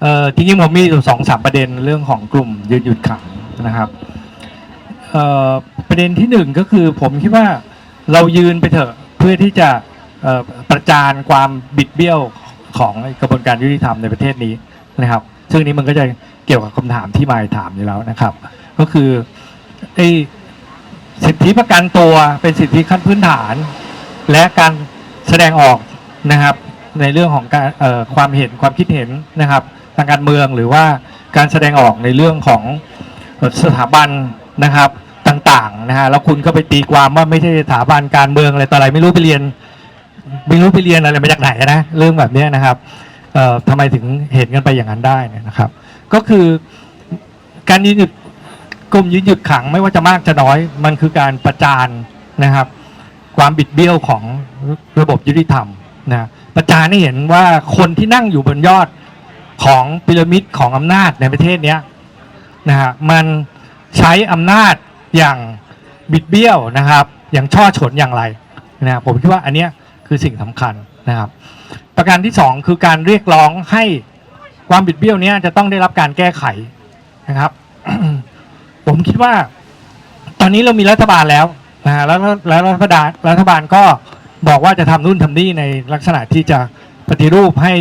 เอ่อจริงๆผมมีอยู่สองสามประเด็นเรื่องของกลุ่มยืนหยุดขังนะครับเอ่อประเด็นที่หนึ่งก็คือผมคิดว่าเรายืนไปเถอะเพื่อที่จะประจานความบิดเบี้ยวของกระบวนการยุติธรรมในประเทศนี้นะครับ ซึ่งนี้มันก็จะเกี่ยวกับคำถามที่มายถามอยู่แล้วนะครับ ก็คือไอ้สิทธิประกันตัวเป็นสิทธิขั้นพื้นฐาน และการแสดงออกนะครับในเรื่องของการความเห็นความคิดเห็นนะครับ ทางการเมืองหรือว่าการแสดงออกในเรื่องของสถาบันนะครับต่างๆนะฮะแล้วคุณก็ไปตีความว่าไม่ใช่สถาบันการเมืองอะไรต่ออะไรไม่รู้ไปเรียนไม่รู้ไปเรียนอะไรมาจากไหนนะเรื่องแบบนี้นะครับเอ่อทำไมถึงเห็นกันไปอย่างนั้นได้นะครับ ก็คือการยืนหยุดกลมยืนหยุดขังไม่ว่าจะมากจะน้อย มันคือการประจานนะครับ ความบิดเบี้ยวของระบบยุติธรรมนะประจานให้เห็นว่าคนที่นั่งอยู่บนยอด ของพีระมิดของอำนาจในประเทศเนี้ยนะฮะมันใช้อำนาจอย่างบิดเบี้ยวนะครับ อย่างช่อฉนอย่างไรนะรผมคิดว่าอันเนี้ยคือสิ่งสำคัญนะครับ ประการที่สองคือการเรียกร้องให้ความบิดเบี้ยวนี้จะต้องได้รับการแก้ไขนะครับ ผมคิดว่า ตอนนี้เรามีรัฐบาลแล้วนะฮะแล้วแล้วรัฐบาลรัฐบาลก็บอกว่าจะทำนู่นทำนี่ในลักษณะที่จะปฏิรูปให้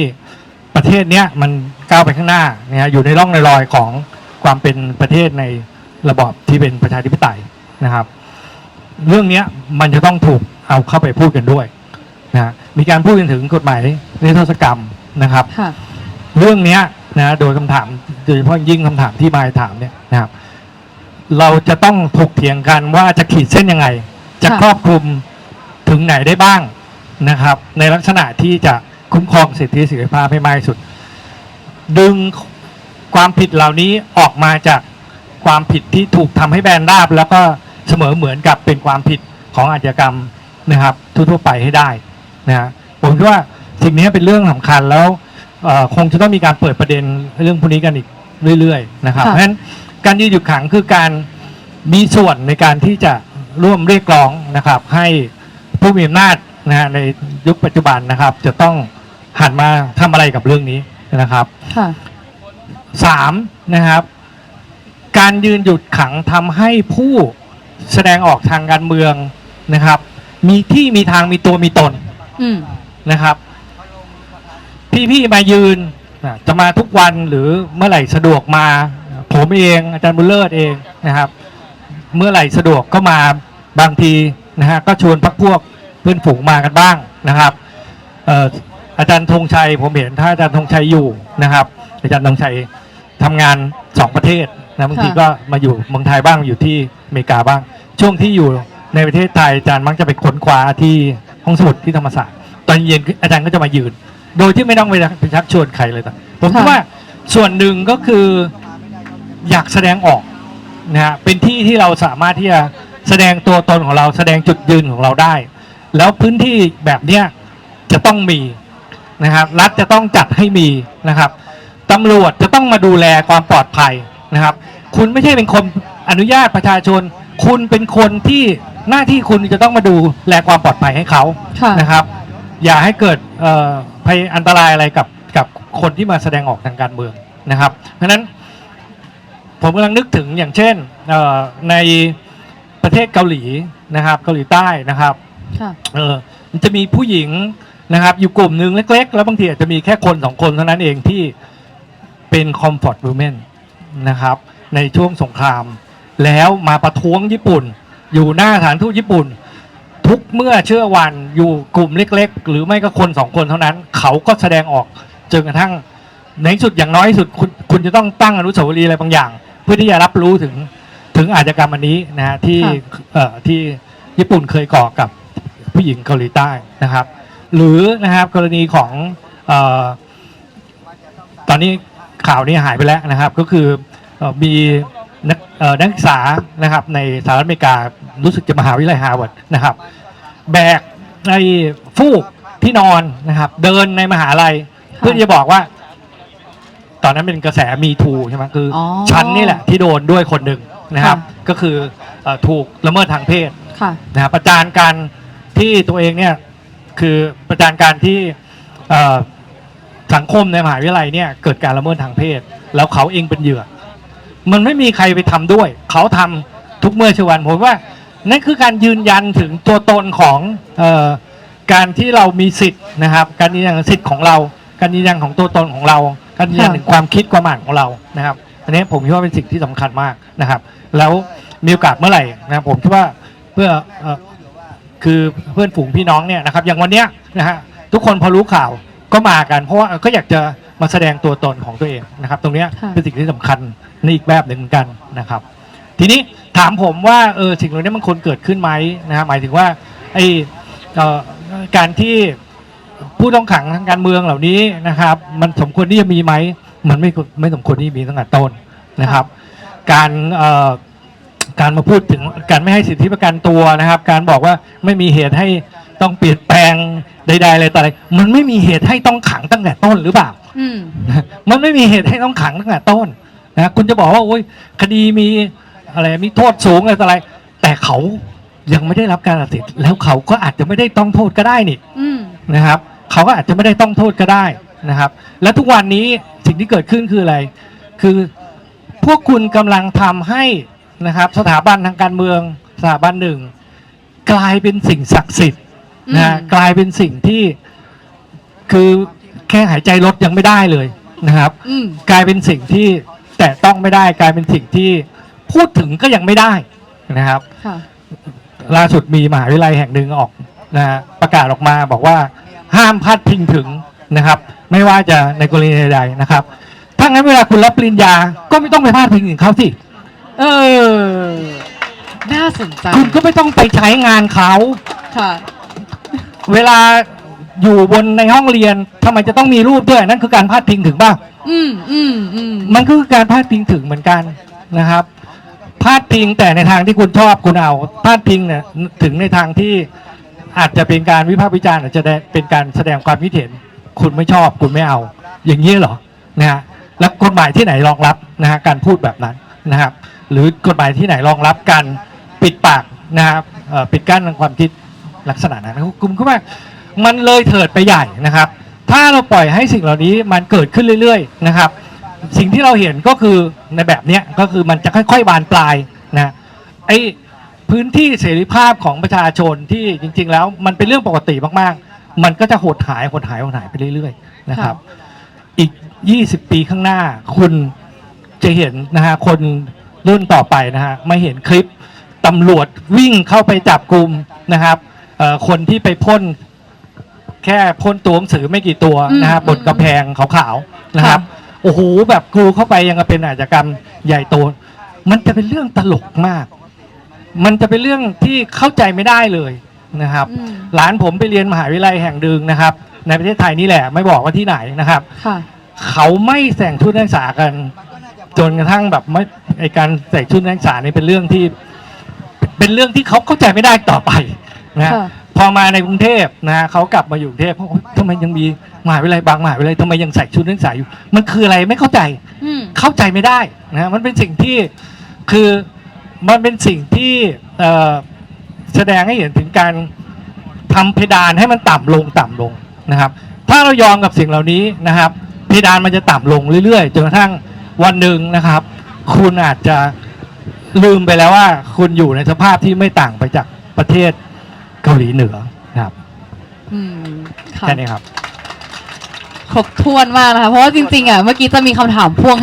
ประเทศเนี้ยมันก้าวไปข้างหน้านะฮะอยู่ในร่องในรอยของความเป็นประเทศในระบอบที่เป็นประชาธิปไตยนะครับ เรื่องเนี้ยมันจะต้องถูกเอาเข้าไปพูดกันด้วยนะฮะมีการพูดกันถึงกฎหมายนิรโทษกรรมนะครับค่ะเรื่องเนี้ยนะโดยคำถามโดยเฉพาะยิ่งคำถามที่มายถามเนี่ยนะครับ เราจะต้องถกเถียงกันว่าจะขีดเส้นยังไง จะค่ะครอบคลุมถึงไหนได้บ้างนะครับ ในลักษณะที่จะ คุ้มครองสิทธิเสรีภาพให้มากที่สุด ดึงความผิดเหล่านี้ออกมาจากความผิดที่ถูกทำให้แบนราบ แล้วก็เสมอเหมือนกับเป็นความผิดของอาชญากรรมนะครับ ทั่วๆไปให้ได้นะฮะผมคิดว่าสิ่งนี้เป็นเรื่องสำคัญแล้วเอ่อคงจะต้องมีการเปิดประเด็นเรื่องพวกนี้กันอีกเรื่อยๆนะครับค่ะเพราะฉะนั้นการยืนหยุดขังคือการมีส่วนในการที่จะร่วมเรียกร้องนะครับ ให้ผู้มีอำนาจ นะฮะในยุคปัจจุบันนะครับ จะต้องหันมาทำอะไรกับเรื่องนี้นะครับค่ะ สามนะครับ การยืนหยุดขังทำให้ผู้แสดงออกทางการเมืองนะครับ มีที่มีทางมีตัวมีตน อืม นะครับ พี่ๆมายืนอะจะมาทุกวันหรือเมื่อไหร่สะดวกมา ผมเองอาจารย์บุญเลิศเองนะครับ เมื่อไหร่สะดวกก็มาบางทีนะฮะก็ชวนพักพวก เพื่อนฝูงมากันบ้างนะครับเอ่ออาจารย์ธงชัยผมเห็นถ้าอาจารย์ธงชัยอยู่นะครับ อาจารย์ธงชัยทำงานสองประเทศนะบางทีค่ะก็มาอยู่เมืองไทยบ้างอยู่ที่อเมริกาบ้าง ช่วงที่อยู่ในประเทศไทยอาจารย์มักจะไปค้นคว้าที่ห้องสมุดที่ธรรมศาสตร์ตอนเย็นอาจารย์ก็จะมายืน โดยที่ไม่ต้องไปไปชักชวนใครเลยแต่ผมคิดค่ะว่าส่วนหนึ่งก็คืออยากแสดงออกนะฮะเป็นที่ที่เราสามารถที่จะแสดงตัวตนของเราแสดงจุดยืนของเราได้ แล้วพื้นที่แบบเนี้ยจะต้องมีนะครับ รัฐจะต้องจัดให้มีนะครับตำรวจจะต้องมาดูแลความปลอดภัยนะครับ คุณไม่ใช่เป็นคนอนุญาตประชาชน คุณเป็นคนที่หน้าที่คุณจะต้องมาดูแลความปลอดภัยให้เขาค่ะ นะครับ อย่าให้เกิดเอ่อภัยอันตรายอะไรกับกับคนที่มาแสดงออกทางการเมืองนะครับ เพราะฉะนั้นผมกำลังนึกถึงอย่างเช่นเอ่อในประเทศเกาหลีนะครับ เกาหลีใต้นะครับค่ะ เออมันจะมีผู้หญิงนะครับ อยู่กลุ่มหนึ่งเล็ก ๆ แล้วบางทีอาจจะมีแค่คนสองคนเท่านั้นเองที่เป็นคอมฟอร์ต w ู m มนนะครับ ในช่วงสงคราม แล้วมาประท้วงญี่ปุ่น อยู่หน้าสถานทูตญี่ปุ่น ทุกเมื่อเชื่อวันอยู่กลุ่มเล็ก ๆ หรือไม่ก็คนสองคนเท่านั้น เขาก็แสดงออกจนกระทั่งในสุดอย่างน้อยสุดคุณคุณจะต้องตั้งอนุสาวรีย์อะไรบางอย่าง เพื่อที่จะรับรู้ถึงถึงอาชญากรรมอันนี้นะฮะที่ที่ญี่ปุ่นเคยก่อกับ ผู้หญิงเกาหลีใต้นะครับ หรือนะครับกรณีของเออตอนนี้ข่าวนี้หายไปแล้วนะครับ ก็คือเอ่อมีนักเอ่อนักศึกษานะครับในสหรัฐอเมริการู้สึกจะมหาวิทยาลัยฮาร์วาร์ดนะครับ แบกในฟูกที่นอนนะครับ เดินในมหาลัยค่ะเพื่อที่จะบอกว่า ตอนนั้นเป็นกระแสมีทูใช่ไหมคือออฉันนี่แหละที่โดนด้วยคนหนึ่งนะครับค่ะก็คือเอ่อถูกละเมิดทางเพศค่ะนะครับประจานการ ที่ตัวเองเนี่ยคือประจานการที่สังคมในมหาวิทยาลัยเนี่ยเกิดการละเมิดทางเพศ แล้วเขาเองเป็นเหยื่อ มันไม่มีใครไปทำด้วย เขาทำทุกเมื่อชวันผมว่านั่นคือการยืนยันถึงตัวตนของออการที่เรามีสิทธิ์นะครับ การยืนยันสิทธิ์ของเรา การยืนยันของตัวตนของเรา การยืนยันถึงความคิดความอ่านของเรานะครับ อันนี้ผมคิดว่าเป็นสิ่งที่สำคัญมากนะครับ แล้วมีโอกาสเมื่อไหร่นะครับผมคิดว่าเพื่ออ คือเพื่อนฝูงพี่น้องเนี่ยนะครับอย่างวันเนี้ยนะฮะทุกคนพอรู้ข่าวก็มากัน เพราะว่าก็อยากจะมาแสดงตัวตนของตัวเองนะครับ ตรงเนี้ยค่ะ เป็นสิ่งที่สำคัญในอีกแบบหนึ่งเหมือนกันนะครับ ทีนี้ถามผมว่าเออสิ่งเหล่านี้มันควรเกิดขึ้นไหมนะฮะหมายถึงว่าไอเอ่อการที่ผู้ต้องขังทางการเมืองเหล่านี้นะครับ มันสมควรที่จะมีไหมมันไม่ไม่สมควรที่จะมีตั้งแต่ต้นนะครับ การเอ่อ การมาพูดถึงการไม่ให้สิทธิประกันตัวนะครับ การบอกว่าไม่มีเหตุให้ต้องเปลี่ยนแปลงใดๆอะไรต่ออะไรมันไม่มีเหตุให้ต้องขังตั้งแต่ต้นหรือเปล่า อืมนะมันไม่มีเหตุให้ต้องขังตั้งแต่ต้นนะคุณจะบอกว่าโอ้ยคดีมีอะไรมีโทษสูงอะไรต่ออะไร แต่เขายังไม่ได้รับการตัดสินแล้วเขาก็อาจจะไม่ได้ต้องโทษก็ได้นี่อืม นะครับเขาก็อาจจะไม่ได้ต้องโทษก็ได้นะครับ และทุกวันนี้สิ่งที่เกิดขึ้นคืออะไร คือพวกคุณกำลังทำให้ นะครับ สถาบันทางการเมืองสถาบันหนึ่ง กลายเป็นสิ่งศักดิ์สิทธิ์นะฮะอืมกลายเป็นสิ่งที่คือแค่หายใจลดยังไม่ได้เลยนะครับ อืม กลายเป็นสิ่งที่แตะต้องไม่ได้ กลายเป็นสิ่งที่พูดถึงก็ยังไม่ได้นะครับ ค่ะ ล่าสุดมีมหาวิทยาลัยแห่งหนึ่งออกนะฮะประกาศออกมาบอกว่าห้ามพาดพิงถึงนะครับ ไม่ว่าจะในกรณีใดๆนะครับถ้างั้นเวลาคุณรับปริญญาก็ไม่ต้องไปพาดพิงถึงเขาสิ เออ น่าสนใจ คุณก็ไม่ต้องไปใช้งานเขา ค่ะ เวลาอยู่บนในห้องเรียนทำไมจะต้องมีรูปด้วย นั่นคือการพาดพิงถึงบ้างอืมอืมอืมมันก็คือการพาดพิงถึงเหมือนกันนะครับ พาดพิงแต่ในทางที่คุณชอบคุณเอาพาดพิงเนี่ยถึงในทางที่อาจจะเป็นการวิพากษ์วิจารณ์อาจจะได้เป็นการแสดงความคิดเห็น คุณไม่ชอบคุณไม่เอา อย่างนี้เหรอนะฮะแล้วกฎหมายที่ไหนรองรับนะฮะการพูดแบบนั้นนะครับ หรือกฎหมายที่ไหนรองรับการปิดปากนะครับปิดกั้นทางความคิดลักษณะนั้นครับกลุ่มก็ว่ามันเลยเถิดไปใหญ่นะครับ ถ้าเราปล่อยให้สิ่งเหล่านี้มันเกิดขึ้นเรื่อย ๆ นะครับ สิ่งที่เราเห็นก็คือในแบบนี้ก็คือมันจะค่อยๆบานปลายนะไอพื้นที่เสรีภาพของประชาชนที่จริง ๆ แล้วมันเป็นเรื่องปกติมากๆ มันก็จะหดหายหดหายหดหายไปเรื่อยๆนะครับ อีก 20 ปีข้างหน้าคุณจะเห็นนะฮะคน รุ่นต่อไปนะฮะไม่เห็นคลิปตำรวจวิ่งเข้าไปจับกลุ่มนะครับเอ่อคนที่ไปพ่นแค่พ่นตัวหนังสือไม่กี่ตัวนะฮะอืมบนกำแพงขาวๆนะครับโอ้โหแบบกรูเข้าไปยังกับเป็นอาชญากรรมใหญ่โต มันจะเป็นเรื่องตลกมาก มันจะเป็นเรื่องที่เข้าใจไม่ได้เลยนะครับอืมหลานผมไปเรียนมหาวิทยาลัยแห่งหนึ่งนะครับ ในประเทศไทยนี่แหละไม่บอกว่าที่ไหนนะครับค่ะเขาไม่แต่งชุดนักศึกษากัน จนกระทั่งแบบไม่ไอการแต่งชุดนักศึกษานี่เป็นเรื่องที่ เป็นเรื่องที่เขาเข้าใจไม่ได้ต่อไปนะฮะค่ะ พอมาในกรุงเทพนะฮะเขากลับมาอยู่กรุงเทพเขาบอกว่าทำไมยังมีมหาวิทยาลัยบางมหาวิทยาลัยทำไมยังใส่ชุดนักศึกษาอยู่ มันคืออะไรไม่เข้าใจ อืม เข้าใจไม่ได้นะฮะมันเป็นสิ่งที่คือมันเป็นสิ่งที่เอ่อแสดงให้เห็นถึงการทำเพดานให้มันต่ำลงต่ำลงนะครับ ถ้าเรายอมกับสิ่งเหล่านี้นะครับ เพดานมันจะต่ำลงเรื่อยๆจนกระทั่ง วันหนึ่งนะครับ คุณอาจจะลืมไปแล้วว่า คุณอยู่ในสภาพที่ไม่ต่างไปจากประเทศเกาหลีเหนือนะครับอืมค่ะแค่นี้ครับ ครบถ้วนมากนะคะ เพราะว่าจริงๆอะเมื่อกี้จะมีคำถามพ่วง